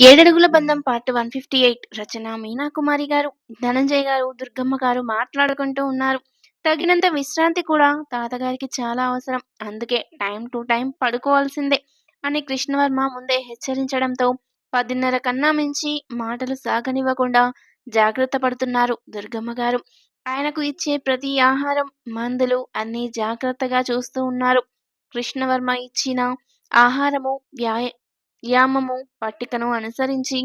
ఏడడుగుల బంధం part one fifty eight. రచన మీనాకుమారి గారు ధనంజయ్ గారు దుర్గమ్మ గారు మాట్లాడుకుంటూ ఉన్నారు. తగినంత విశ్రాంతి కూడా తాతగారికి చాలా అవసరం. అందుకే టైం టు టైం పడుకోవాల్సిందే అని కృష్ణవర్మ ముందే హెచ్చరించడంతో పదిన్నర కన్నా మించి మాటలు సాగనివ్వకుండా జాగ్రత్త పడుతున్నారు దుర్గమ్మ గారు. ఆయనకు ఇచ్చే ప్రతి ఆహారం మందులు అన్నీ జాగ్రత్తగా చూస్తూ ఉన్నారు. కృష్ణవర్మ ఇచ్చిన ఆహారము వ్యాయ యామము పట్టికను అనుసరించి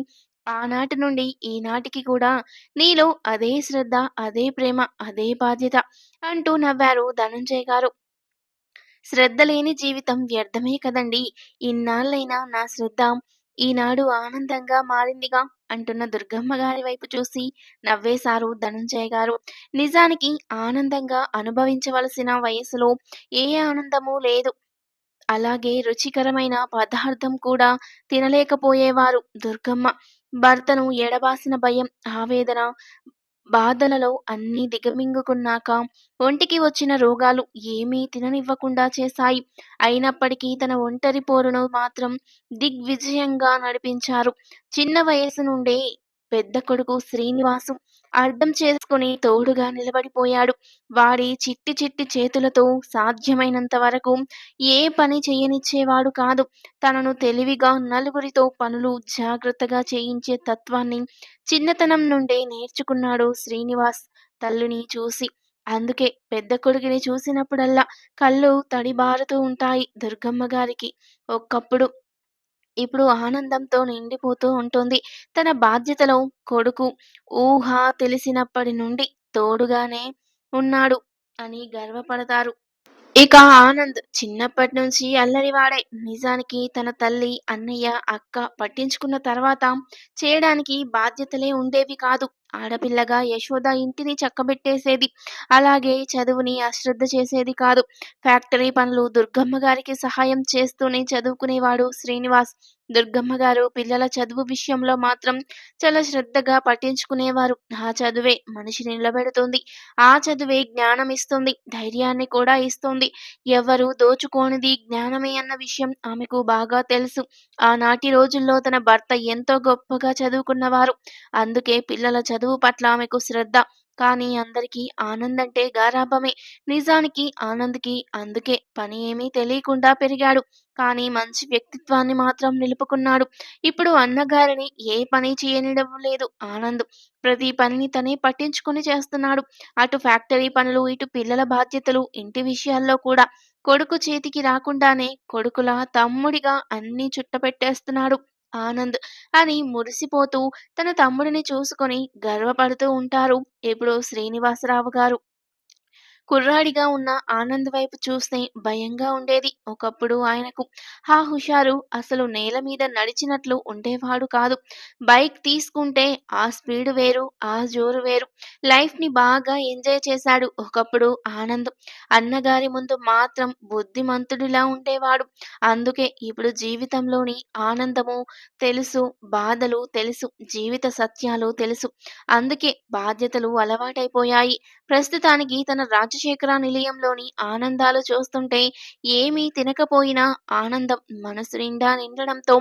ఆనాటి నుండి ఈనాటికి కూడా నీలో అదే శ్రద్ధ అదే ప్రేమ అదే బాధ్యత అంటూ నవ్వారు ధనంజయ్ గారు. శ్రద్ధ లేని జీవితం వ్యర్థమే కదండి. ఇన్నాళ్ళైనా నా శ్రద్ధ ఈనాడు ఆనందంగా మారిందిగా అంటున్న దుర్గమ్మ గారి వైపు చూసి నవ్వేశారు ధనంజయ్ గారు. నిజానికి ఆనందంగా అనుభవించవలసిన వయసులో ఏ ఆనందము లేదు. అలాగే రుచికరమైన పదార్థం కూడా తినలేకపోయేవారు. దుర్గమ్మ భర్తను ఎడబాసిన భయం ఆవేదన బాధలలో అన్నీ దిగమింగుకున్నాక ఒంటికి వచ్చిన రోగాలు ఏమీ తిననివ్వకుండా చేశాయి. అయినప్పటికీ తన ఒంటరి పోరును మాత్రం దిగ్విజయంగా నడిపించారు. చిన్న వయసు నుండే పెద్ద కొడుకు శ్రీనివాసు అర్థం చేసుకుని తోడుగా నిలబడిపోయాడు. వాడి చిట్టి చిట్టి చేతులతో సాధ్యమైనంత వరకు ఏ పని చేయనిచ్చేవాడు కాదు. తనను తెలివిగా నలుగురితో పనులు జాగ్రత్తగా చేయించే తత్వాన్ని చిన్నతనం నుండే నేర్చుకున్నాడు శ్రీనివాస్ తల్లిని చూసి. అందుకే పెద్ద కొడుకుని చూసినప్పుడల్లా కళ్ళు తడిబారుతూ ఉంటాయి దుర్గమ్మ గారికి. ఒక్కప్పుడు ఇప్పుడు ఆనందంతో నిండిపోతూ ఉంటుంది. తన బాధ్యతలో కొడుకు ఊహ తెలిసినప్పటి నుండి తోడుగానే ఉన్నాడు అని గర్వపడతారు. ఇక ఆనంద్ చిన్నప్పటి నుంచి అల్లరివాడే నిజానికి తన తల్లి అన్నయ్య అక్క పట్టించుకున్న తర్వాత చేయడానికి బాధ్యతలే ఉండేవి కాదు. ఆడపిల్లగా యశోద ఇంటిని చక్కబెట్టేసేది. అలాగే చదువుని అశ్రద్ధ చేసేది కాదు. ఫ్యాక్టరీ పనులు దుర్గమ్మ గారికి సహాయం చేస్తూనే చదువుకునేవాడు శ్రీనివాస్. దుర్గమ్మ గారు పిల్లల చదువు విషయంలో మాత్రం చాలా శ్రద్ధగా పట్టించుకునేవారు. ఆ చదువే మనిషిని నిలబెడుతుంది. ఆ చదువే జ్ఞానం ఇస్తుంది. ధైర్యాన్ని కూడా ఇస్తుంది. ఎవరు దోచుకోనిది జ్ఞానమే అన్న విషయం ఆమెకు బాగా తెలుసు. ఆనాటి రోజుల్లో తన భర్త ఎంతో గొప్పగా చదువుకున్నవారు. అందుకే పిల్లల చదువు పట్ల ఆమెకు శ్రద్ధ. కానీ అందరికీ ఆనంద్ అంటే గారాభమే. నిజానికి ఆనంద్కి అందుకే పని ఏమీ తెలియకుండా పెరిగాడు. కానీ మంచి వ్యక్తిత్వాన్ని మాత్రం నిలుపుకున్నాడు. ఇప్పుడు అన్నగారిని ఏ పని చేయనిడం లేదు ఆనంద్. ప్రతి పనిని తనే పట్టించుకుని చేస్తున్నాడు. అటు ఫ్యాక్టరీ పనులు ఇటు పిల్లల బాధ్యతలు ఇంటి విషయాల్లో కూడా. కొడుకు చేతికి రాకుండానే కొడుకుల తమ్ముడిగా అన్నీ చుట్టపెట్టేస్తున్నాడు. ఆనంద్ అని మురిసిపోతూ తన తమ్ముడిని చూసుకొని గర్వపడుతూ ఉంటారు ఇప్పుడు శ్రీనివాసరావు గారు. కుర్రాడిగా ఉన్న ఆనంద్ వైపు చూస్తే భయంగా ఉండేది. ఒకప్పుడు ఆయనకు ఆ హుషారు అసలు నేల మీద నడిచినట్లు ఉండేవాడు కాదు. బైక్ తీసుకుంటే ఆ స్పీడ్ వేరు ఆ జోరు వేరు. లైఫ్ని బాగా ఎంజాయ్ చేశాడు ఒకప్పుడు ఆనంద్. అన్నగారి ముందు మాత్రం బుద్ధిమంతుడిలా ఉండేవాడు. అందుకే ఇప్పుడు జీవితంలోని ఆనందము తెలుసు బాధలు తెలుసు జీవిత సత్యాలు తెలుసు. అందుకే బాధ్యతలు అలవాటైపోయాయి. ప్రస్తుతానికి తన రాజశేఖర నిలయంలోని ఆనందాలు చూస్తుంటే ఏమీ తినకపోయినా ఆనందం మనసు నిండా నిండడంతో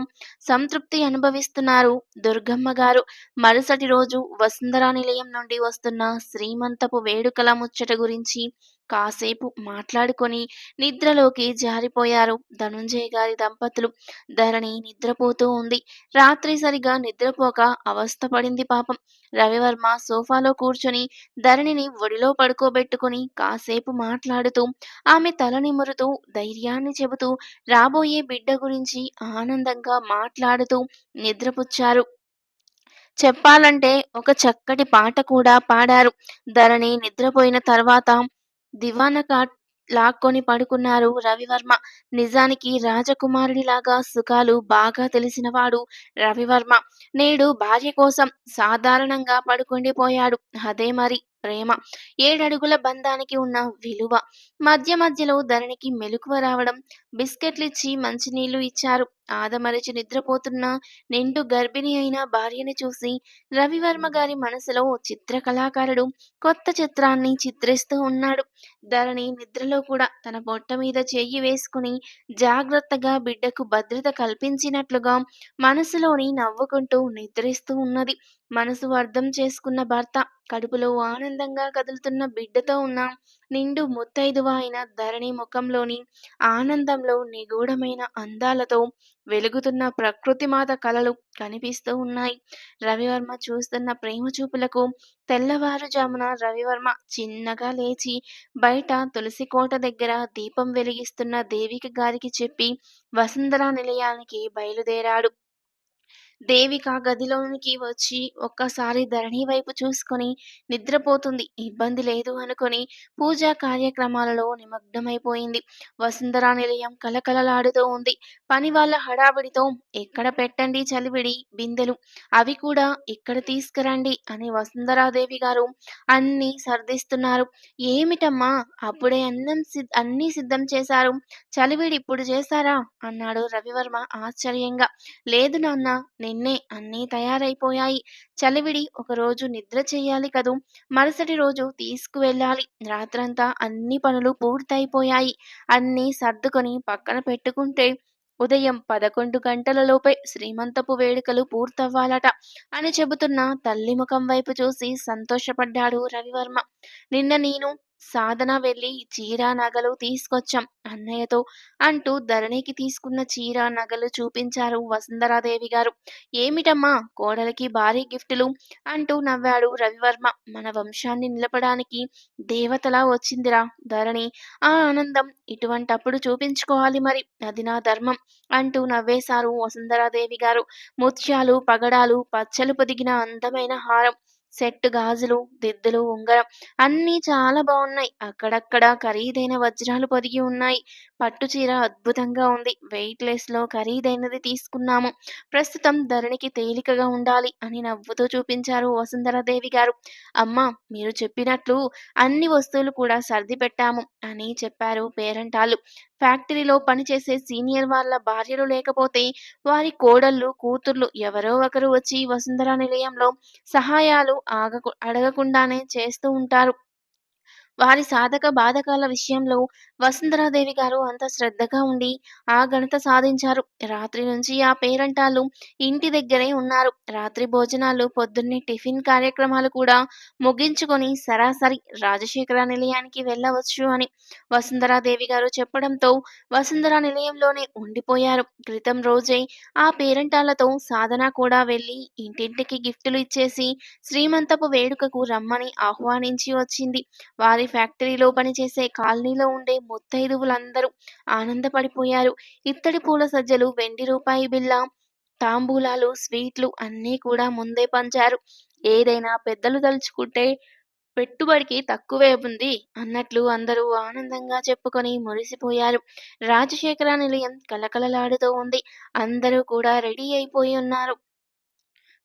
సంతృప్తి అనుభవిస్తున్నారు దుర్గమ్మ గారు. మరుసటి రోజు వసుంధరా నిలయం నుండి వస్తున్న శ్రీమంతపు వేడుకల ముచ్చట గురించి కాసేపు మాట్లాడుకొని నిద్రలోకి జారిపోయారు. ధనుంజయ గారి దంపతులు ధరణి నిద్రపోతూ ఉంది. రాత్రి సరిగా నిద్రపోక అవస్థపడింది పాపం. రవివర్మ సోఫాలో కూర్చొని ధరణిని ఒడిలో పడుకోబెట్టుకుని కాసేపు మాట్లాడుతూ ఆమె తల నిమురుతూ ధైర్యాన్ని చెబుతూ రాబోయే బిడ్డ గురించి ఆనందంగా మాట్లాడుతూ నిద్రపుచ్చారు. చెప్పాలంటే ఒక చక్కటి పాట కూడా పాడారు. ధరణి నిద్రపోయిన తర్వాత దివాన కాట్ లాక్కొని పడుకున్నారు రవివర్మ. నిజానికి రాజకుమారుడిలాగా సుఖాలు బాగా తెలిసినవాడు రవివర్మ. నేడు భార్య కోసం సాధారణంగా పడుకుండిపోయాడు అదే మరి ప్రేమ. ఏడడుగుల బంధానికి ఉన్న విలువ. మధ్య మధ్యలో ధరణికి మెలకువ రావడం బిస్కెట్లు ఇచ్చి మంచినీళ్ళు ఇచ్చారు. ఆదమరిచి నిద్రపోతున్న నిండు గర్భిణి అయిన భార్యని చూసి రవివర్మ గారి మనసులో చిత్ర కళాకారుడు కొత్త చిత్రాన్ని చిత్రిస్తూ ఉన్నాడు. ధరణి నిద్రలో కూడా తన పొట్ట మీద చెయ్యి వేసుకుని జాగ్రత్తగా బిడ్డకు భద్రత కల్పించినట్లుగా మనసులోని నవ్వుకుంటూ నిద్రిస్తూ ఉన్నది. మనసు అర్థం చేసుకున్న భర్త కడుపులో ఆనందంగా కదులుతున్న బిడ్డతో ఉన్న నిండు ముత్తైదువ అయిన ధరణి ముఖంలోని ఆనందంలో నిగూఢమైన అందాలతో వెలుగుతున్న ప్రకృతి మాత కలలు కనిపిస్తూ ఉన్నాయి. రవివర్మ చూస్తున్న ప్రేమ చూపులకు తెల్లవారుజామున రవివర్మ చిన్నగా లేచి బయట తులసి కోట దగ్గర దీపం వెలిగిస్తున్న దేవిక గారికి చెప్పి వసుంధరా నిలయానికి బయలుదేరాడు. దేవిక గదిలోనికి వచ్చి ఒక్కసారి ధరణి వైపు చూసుకొని నిద్రపోతుంది. ఇబ్బంది లేదు అనుకొని పూజా కార్యక్రమాలలో నిమగ్నమైపోయింది. వసుంధరా నిలయం కలకలలాడుతూ ఉంది. పని వాళ్ళ హడావిడితో ఎక్కడ పెట్టండి చలివిడి బిందెలు? అవి కూడా ఇక్కడ తీసుకురండి అని వసుంధరాదేవి గారు అన్ని సర్దిస్తున్నారు. ఏమిటమ్మా? అప్పుడే అన్నం సిద్ సిద్ధం చేశారు. చలివిడి ఇప్పుడు చేశారా? అన్నాడు రవివర్మ ఆశ్చర్యంగా. లేదు నాన్న నేను నిన్నే అన్నీ తయారైపోయాయి. చలివిడి ఒకరోజు నిద్ర చేయాలి కదూ? మరుసటి రోజు తీసుకువెళ్ళాలి. రాత్రంతా అన్ని పనులు పూర్తయిపోయాయి. అన్నీ సర్దుకొని పక్కన పెట్టుకుంటే ఉదయం పదకొండు గంటలలోపే శ్రీమంతపు వేడుకలు పూర్తవ్వాలట అని చెబుతున్న తల్లి ముఖం వైపు చూసి సంతోషపడ్డాడు రవివర్మ. నిన్న నేను సాధన వెళ్ళి చీర నగలు తీసుకొచ్చాం అన్నయ్యతో అంటూ ధరణికి తీసుకున్న చీర నగలు చూపించారు వసుంధరాదేవి గారు. ఏమిటమ్మా కోడలికి భారీ గిఫ్టులు అంటూ నవ్వాడు రవివర్మ. మన వంశాన్ని నిలపడానికి దేవతలా వచ్చిందిరా ధరణి. ఆ ఆనందం ఇటువంటప్పుడు చూపించుకోవాలి మరి. అది నా ధర్మం అంటూ నవ్వేశారు వసుంధరాదేవి గారు. ముత్యాలు పగడాలు పచ్చలు పొదిగిన అందమైన హారం. సెట్ గాజులు దిద్దులు ఉంగరం అన్నీ చాలా బాగున్నాయి అక్కడక్కడ ఖరీదైన వజ్రాలు పొదిగి ఉన్నాయి. పట్టు చీర అద్భుతంగా ఉంది. వెయిట్ లెస్లో ఖరీదైనది తీసుకున్నాము. ప్రస్తుతం ధరణికి తేలికగా ఉండాలి అని నవ్వుతూ చూపించారు వసుంధరాదేవి గారు. అమ్మ మీరు చెప్పినట్లు అన్ని వస్తువులు కూడా సర్ది పెట్టాము అని చెప్పారు పేరంటాలు. ఫ్యాక్టరీలో పనిచేసే సీనియర్ వాళ్ళ భార్యలు లేకపోతే వారి కోడళ్ళు కూతుర్లు ఎవరో ఒకరు వచ్చి వసుంధర నిలయంలో సహాయాలు ఆగకు అడగకుండానే చేస్తూ ఉంటారు. వారి సాధక బాధకాల విషయంలో వసుంధరాదేవి గారు అంత శ్రద్ధగా ఉండి ఆ ఘనత సాధించారు. రాత్రి నుంచి ఆ పేరంటాలు ఇంటి దగ్గరే ఉన్నారు. రాత్రి భోజనాలు పొద్దున్నే టిఫిన్ కార్యక్రమాలు కూడా ముగించుకొని సరాసరి రాజశేఖర నిలయానికి వెళ్ళవచ్చు అని వసుంధరాదేవి గారు చెప్పడంతో వసుంధర నిలయంలోనే ఉండిపోయారు. క్రితం రోజే ఆ పేరంటాలతో సాధన కూడా వెళ్ళి ఇంటింటికి గిఫ్టులు ఇచ్చేసి శ్రీమంతపు వేడుకకు రమ్మని ఆహ్వానించి వచ్చింది. వారి ఫ్యాక్టరీలో పనిచేసే కాలనీలో ఉండే ముత్తైదువులందరూ ఆనందపడిపోయారు. ఇత్తడి పూల సజ్జలు వెండి రూపాయి బిల్ల తాంబూలాలు స్వీట్లు అన్నీ కూడా ముందే పంచారు. ఏదైనా పెద్దలు తలుచుకుంటే పెట్టుబడికి తక్కువే ఉంది అన్నట్లు అందరూ ఆనందంగా చెప్పుకొని మురిసిపోయారు. రాజశేఖర నిలయం కలకలలాడుతూ ఉంది. అందరూ కూడా రెడీ అయిపోయి ఉన్నారు.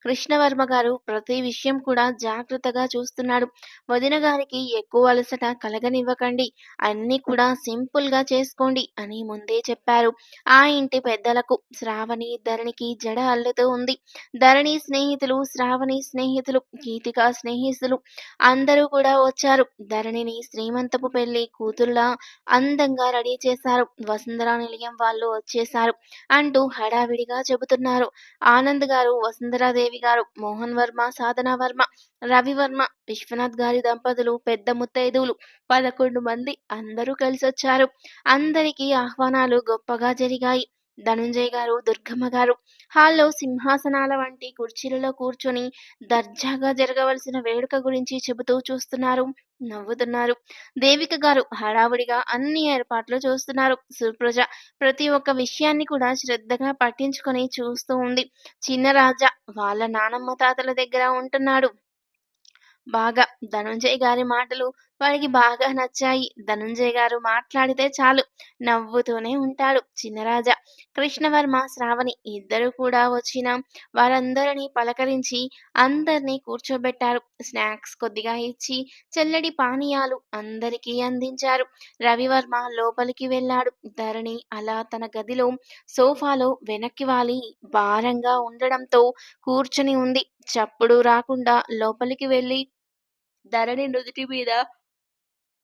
కృష్ణవర్మ గారు ప్రతి విషయం కూడా జాగ్రత్తగా చూస్తున్నాడు. వదిన గారికి ఎక్కువ అలసట కలగనివ్వకండి. అన్నీ కూడా సింపుల్గా చేసుకోండి అని ముందే చెప్పారు. ఆ ఇంటి పెద్దలకు శ్రావణి ధరణికి జడ అల్లుతూ ఉంది. ధరణి స్నేహితులు శ్రావణి స్నేహితులు గీతిక స్నేహితులు అందరూ కూడా వచ్చారు. ధరణిని శ్రీమంతపు పెళ్ళి కూతురులా అందంగా రెడీ చేశారు. వసుంధరా నిలయం వాళ్ళు వచ్చేశారు అంటూ హడావిడిగా చెబుతున్నారు. ఆనంద్ గారు వసుంధరాదేవి గారు మోహన్ వర్మ సాధన వర్మ రవివర్మ విశ్వనాథ్ గారి దంపతులు పెద్ద ముత్తైదువులు పదకొండు మంది అందరూ కలిసొచ్చారు. అందరికీ ఆహ్వానాలు గొప్పగా జరిగాయి. ధనుంజయ్ గారు దుర్గమ్మ గారు హాల్లో సింహాసనాల వంటి కుర్చీలలో కూర్చొని దర్జాగా జరగవలసిన వేడుక గురించి చెబుతూ చూస్తున్నారు నవ్వుతున్నారు. దేవిక గారు హడావుడిగా అన్ని ఏర్పాట్లు చూస్తున్నారు. సుప్రజ ప్రతి ఒక్క విషయాన్ని కూడా శ్రద్ధగా పట్టించుకొని చూస్తూ ఉంది. చిన్న రాజా వాళ్ళ నానమ్మ తాతల దగ్గర ఉంటున్నాడు. బాగా ధనుంజయ్ గారి మాటలు వాడికి బాగా నచ్చాయి. ధనుంజయ్ గారు మాట్లాడితే చాలు నవ్వుతూనే ఉంటాడు చిన్నరాజా. కృష్ణవర్మ, శ్రావణి ఇద్దరు కూడా వచ్చిన వారందరినీ పలకరించి అందరినీ కూర్చోబెట్టారు. స్నాక్స్ కొద్దిగా ఇచ్చి చెల్లడి పానీయాలు అందరికీ అందించారు. రవివర్మ లోపలికి వెళ్ళాడు. ధరణి అలా తన గదిలో సోఫాలో వెనక్కి వాలి భారంగా ఉండడంతో కూర్చుని ఉంది. చప్పుడు రాకుండా లోపలికి వెళ్ళి ధరణి నుదుటి మీద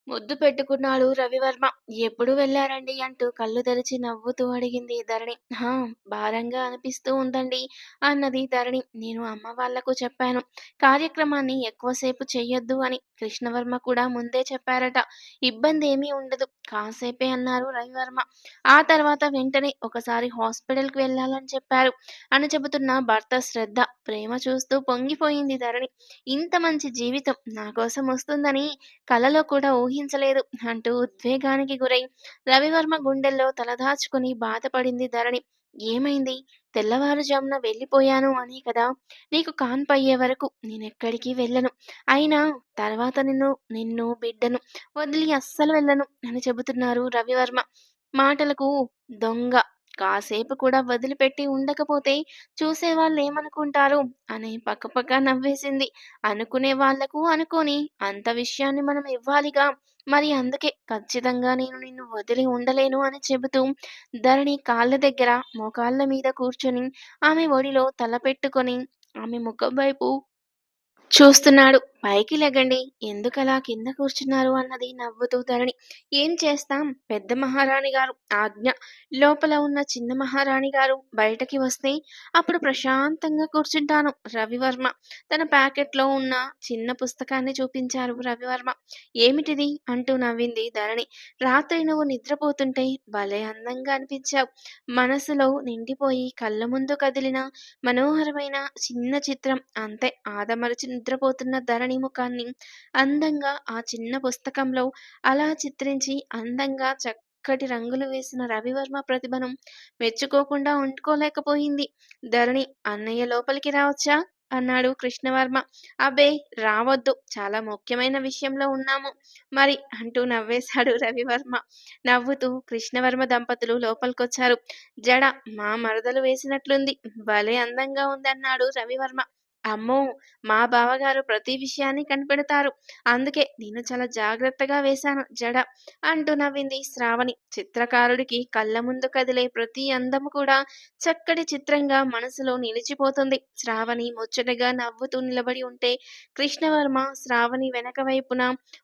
ముద్దు పెట్టుకున్నాడు రవివర్మ. ఎప్పుడు వెళ్ళారండి? అంటూ కళ్ళు తెరిచి నవ్వుతూ అడిగింది ధరణి. హా! భారంగా అనిపిస్తూ ఉందండి అన్నది ధరణి. నేను అమ్మ వాళ్ళకు చెప్పాను. కార్యక్రమాన్ని ఎక్కువసేపు చెయ్యొద్దు అని. కృష్ణవర్మ కూడా ముందే చెప్పారట. ఇబ్బంది ఏమీ ఉండదు. కాసేపే అన్నారు రవివర్మ. ఆ తర్వాత వెంటనే ఒకసారి హాస్పిటల్కి వెళ్ళాలని చెప్పారు అని చెబుతున్న భర్త శ్రద్ధ, ప్రేమ చూస్తూ పొంగిపోయింది ధరణి. ఇంత మంచి జీవితం నా కోసం వస్తుందని కలలో కూడా ఊహించలేదు అంటూ ఉద్వేగానికి గురై రవివర్మ గుండెల్లో తలదాచుకుని బాధపడింది ధరణి. ఏమైంది? తెల్లవారుజామున వెళ్ళిపోయాను అనే కదా! నీకు కాన్పయ్యే వరకు నేనెక్కడికి వెళ్ళను. అయినా తర్వాత నిన్ను నిన్ను, బిడ్డను వదిలి అస్సలు వెళ్ళను అని చెబుతున్నారు రవివర్మ. మాటలకు దొంగ కాసేపు కూడా వదిలిపెట్టి ఉండకపోతే చూసేవాళ్ళేమనుకుంటారు అని పక్కపక్క నవ్వేసింది. అనుకునే వాళ్ళకు అనుకోని అంత విషయాన్ని మనం ఇవ్వాలిగా! మరి అందుకే ఖచ్చితంగా నేను నిన్ను వదిలి ఉండలేను అని చెబుతూ ధరణి కాళ్ళ దగ్గర మోకాళ్ళ మీద కూర్చొని ఆమె ఒడిలో తల పెట్టుకొని ఆమె ముఖం వైపు చూస్తున్నాడు. పైకి లెగండి. ఎందుకలా కింద కూర్చున్నారు? అన్నది నవ్వుతూ ధరణి. ఏం చేస్తాం? పెద్ద మహారాణి గారు ఆజ్ఞ. లోపల ఉన్న చిన్న మహారాణి గారు బయటకి వస్తే అప్పుడు ప్రశాంతంగా కూర్చుంటాను. రవివర్మ తన ప్యాకెట్లో ఉన్న చిన్న పుస్తకాన్ని చూపించారు రవివర్మ. ఏమిటిది? అంటూ నవ్వింది ధరణి. రాత్రి నువ్వు నిద్రపోతుంటే భలే అందంగా అనిపించావు మనసులో నిండిపోయి కళ్ళ ముందు కదిలిన మనోహరమైన చిన్న చిత్రం అంతే ఆదమరచి నిద్రపోతున్న ధరణి ముఖాన్ని అందంగా ఆ చిన్న పుస్తకంలో అలా చిత్రించి అందంగా చక్కటి రంగులు వేసిన రవివర్మ ప్రతిభను మెచ్చుకోకుండా ఉండుకోలేకపోయింది. ధరణి అన్నయ్య లోపలికి రావచ్చా? అన్నాడు కృష్ణవర్మ. అబ్బే రావద్దు చాలా ముఖ్యమైన విషయంలో ఉన్నాము మరి అంటూ నవ్వేశాడు రవివర్మ. నవ్వుతూ కృష్ణవర్మ దంపతులు లోపలికొచ్చారు. జడ మా మరదలు వేసినట్లుంది. భలే అందంగా ఉంది అన్నాడు రవివర్మ. అమ్మో! మా బావగారు ప్రతి విషయాన్ని కనిపెడతారు. అందుకే నేను చాలా జాగ్రత్తగా వేశాను జడ అంటూ నవ్వింది శ్రావణి. చిత్రకారుడికి కళ్ళ ముందు కదిలే ప్రతి అందము కూడా చక్కటి చిత్రంగా మనసులో నిలిచిపోతుంది. శ్రావణి ముచ్చటగా నవ్వుతూ నిలబడి ఉంటే కృష్ణవర్మ శ్రావణి వెనక వైపున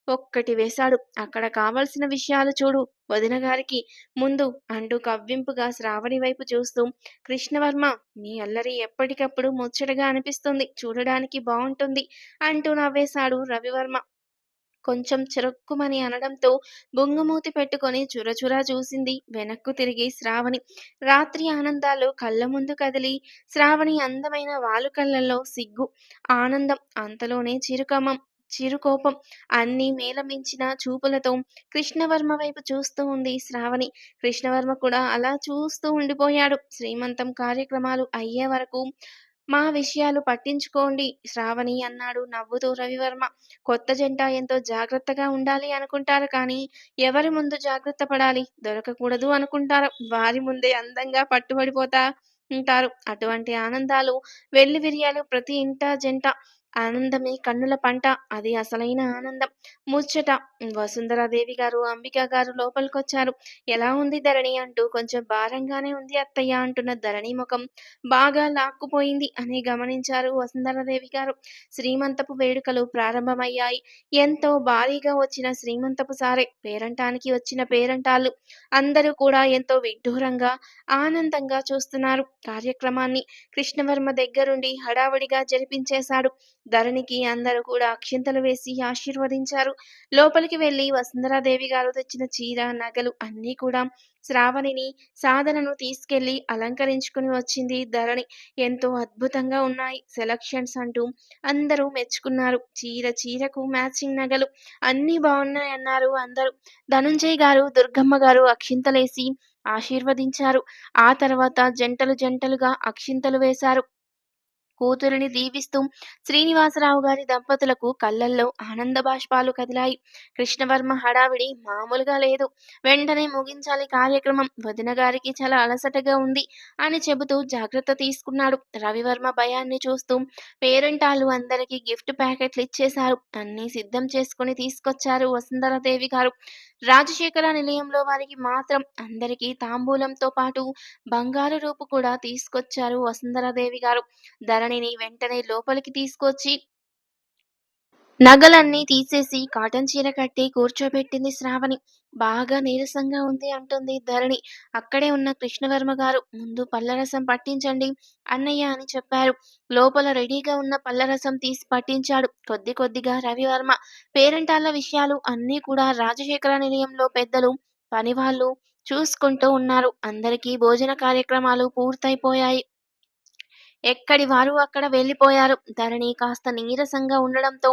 ఒక్కటి వేశాడు. అక్కడ కావలసిన విషయాలు చూడు వదిన గారికి ముందు అంటూ కవ్వింపుగా శ్రావణి వైపు చూస్తూ కృష్ణవర్మ మీ అల్లరి ఎప్పటికప్పుడు ముచ్చటగా అనిపిస్తుంది. చూడడానికి బాగుంటుంది అంటూ నవ్వేశాడు రవివర్మ. కొంచెం చిరుక్కుమని అనడంతో బొంగమూతి పెట్టుకొని చురచురా చూసింది వెనక్కు తిరిగి శ్రావణి. రాత్రి ఆనందాలు కళ్ళ ముందు కదిలి శ్రావణి అందమైన వాలుకళ్ళల్లో సిగ్గు, ఆనందం అంతలోనే చిరుకమం చిరుకోపం అన్ని మేళమించిన చూపులతో కృష్ణవర్మ వైపు చూస్తూ ఉంది శ్రావణి. కృష్ణవర్మ కూడా అలా చూస్తూ ఉండిపోయాడు. శ్రీమంతం కార్యక్రమాలు అయ్యే వరకు మా విషయాలు పట్టించుకోండి శ్రావణి అన్నాడు నవ్వుతూ రవివర్మ. కొత్త జంట ఎంతో జాగ్రత్తగా ఉండాలి అనుకుంటారు కానీ ఎవరి ముందు జాగ్రత్త పడాలి దొరకకూడదు అనుకుంటారు. వారి ముందే అందంగా పట్టుబడిపోతా ఉంటారు. అటువంటి ఆనందాలు వెల్లివిరియాలు ప్రతి ఇంటా జంట ఆనందమే కన్నుల పంట. అది అసలైన ఆనందం. ముచ్చట వసుంధరాదేవి గారు, అంబిక గారు లోపలికొచ్చారు. ఎలా ఉంది ధరణి? అంటూ కొంచెం భారంగానే ఉంది అత్తయ్య అంటున్న ధరణి ముఖం బాగా లాక్కుపోయింది అని గమనించారు వసుంధరాదేవి గారు. శ్రీమంతపు వేడుకలు ప్రారంభమయ్యాయి. ఎంతో భారీగా వచ్చిన శ్రీమంతపు సారే పేరంటానికి వచ్చిన పేరంటాళ్ళు అందరూ కూడా ఎంతో విడ్డూరంగా, ఆనందంగా చూస్తున్నారు కార్యక్రమాన్ని. కృష్ణవర్మ దగ్గరుండి హడావుడిగా జరిపించేశాడు. ధరణికి అందరూ కూడా అక్షింతలు వేసి ఆశీర్వదించారు. లోపలికి వెళ్ళి వసుంధరాదేవి గారు తెచ్చిన చీర, నగలు అన్నీ కూడా శ్రావణిని, సాధనను తీసుకెళ్ళి అలంకరించుకుని వచ్చింది ధరణి. ఎంతో అద్భుతంగా ఉన్నాయి సెలక్షన్స్ అంటూ అందరూ మెచ్చుకున్నారు. చీర చీరకు మ్యాచింగ్ నగలు అన్నీ బాగున్నాయన్నారు అందరూ. ధనుంజయ్ గారు, దుర్గమ్మ గారు అక్షింతలేసి ఆశీర్వదించారు. ఆ తర్వాత జంటలు జంటలుగా అక్షింతలు వేశారు. కూతురిని దీవిస్తూ శ్రీనివాసరావు గారి దంపతులకు కళ్ళల్లో ఆనంద బాష్పాలు కదిలాయి. కృష్ణవర్మ హడావిడి మామూలుగా లేదు. వెంటనే ముగించాలి కార్యక్రమం. వదిన గారికి చాలా అలసటగా ఉంది అని చెబుతూ జాగ్రత్త తీసుకున్నాడు. రవివర్మ భయాన్ని చూస్తూ పేరెంటాలు అందరికీ గిఫ్ట్ ప్యాకెట్లు ఇచ్చేశారు. అన్ని సిద్ధం చేసుకుని తీసుకొచ్చారు వసుంధరాదేవి గారు. రాజశేఖర నిలయంలో వారికి మాత్రం అందరికీ తాంబూలంతో పాటు బంగారు రూపు కూడా తీసుకొచ్చారు వసుంధరాదేవి గారు. దానిని వెంటనే లోపలికి తీసుకొచ్చి నగలన్నీ తీసేసి కాటన్ చీర కట్టి కూర్చోబెట్టింది శ్రావణి. బాగా నీరసంగా ఉంది అంటుంది ధరణి. అక్కడే ఉన్న కృష్ణవర్మ గారు ముందు పల్లరసం పట్టించండి అన్నయ్య అని చెప్పారు. లోపల రెడీగా ఉన్న పల్లరసం తీసి పట్టించాడు. కొద్ది కొద్దిగా రవివర్మ. పేరెంటాళ్ళ విషయాలు అన్నీ కూడా రాజశేఖర నిలయంలో పెద్దలు పనివాళ్ళు చూసుకుంటూ ఉన్నారు. అందరికీ భోజన కార్యక్రమాలు పూర్తయిపోయాయి. ఎక్కడి వారు అక్కడ వెళ్ళిపోయారు? ధరణి కాస్త నీరసంగా ఉండడంతో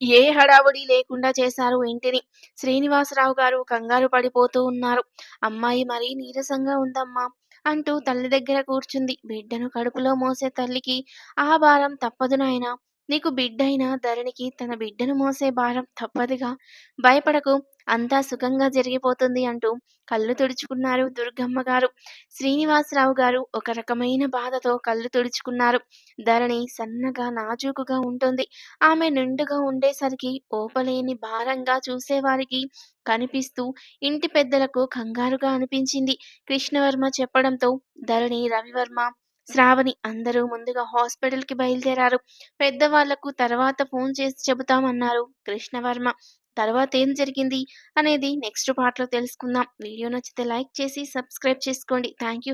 ఏ హడావుడి లేకుండా చేశారు ఇంటిని శ్రీనివాసరావు గారు కంగారు పడిపోతూ ఉన్నారు. అమ్మాయి మరీ నీరసంగా ఉందమ్మా అంటూ తల్లి దగ్గర కూర్చుంది. బిడ్డను కడుపులో మోసే తల్లికి ఆ భారం తప్పదు నాయనా. నీకు బిడ్డైన ధరణికి తన బిడ్డను మోసే భారం తప్పదుగా. భయపడకు అంతా సుఖంగా జరిగిపోతుంది అంటూ కళ్ళు తుడుచుకున్నారు దుర్గమ్మ గారు. శ్రీనివాసరావు గారు ఒక రకమైన బాధతో కళ్ళు తుడుచుకున్నారు. ధరణి సన్నగా నాజూకుగా ఉంటుంది. ఆమె నిండుగా ఉండేసరికి ఓపలేని భారంగా చూసేవారికి కనిపిస్తూ ఇంటి పెద్దలకు కంగారుగా అనిపించింది. కృష్ణవర్మ చెప్పడంతో ధరణి రవివర్మ శ్రావణి అందరూ ముందుగా హాస్పిటల్కి బయలుదేరారు. పెద్దవాళ్ళకు తర్వాత ఫోన్ చేసి చెబుతామన్నారు. కృష్ణవర్మ తర్వాత ఏం జరిగింది? అనేది నెక్స్ట్ పార్ట్లో తెలుసుకుందాం. వీడియో నచ్చితే లైక్ చేసి సబ్స్క్రైబ్ చేసుకోండి. Thank you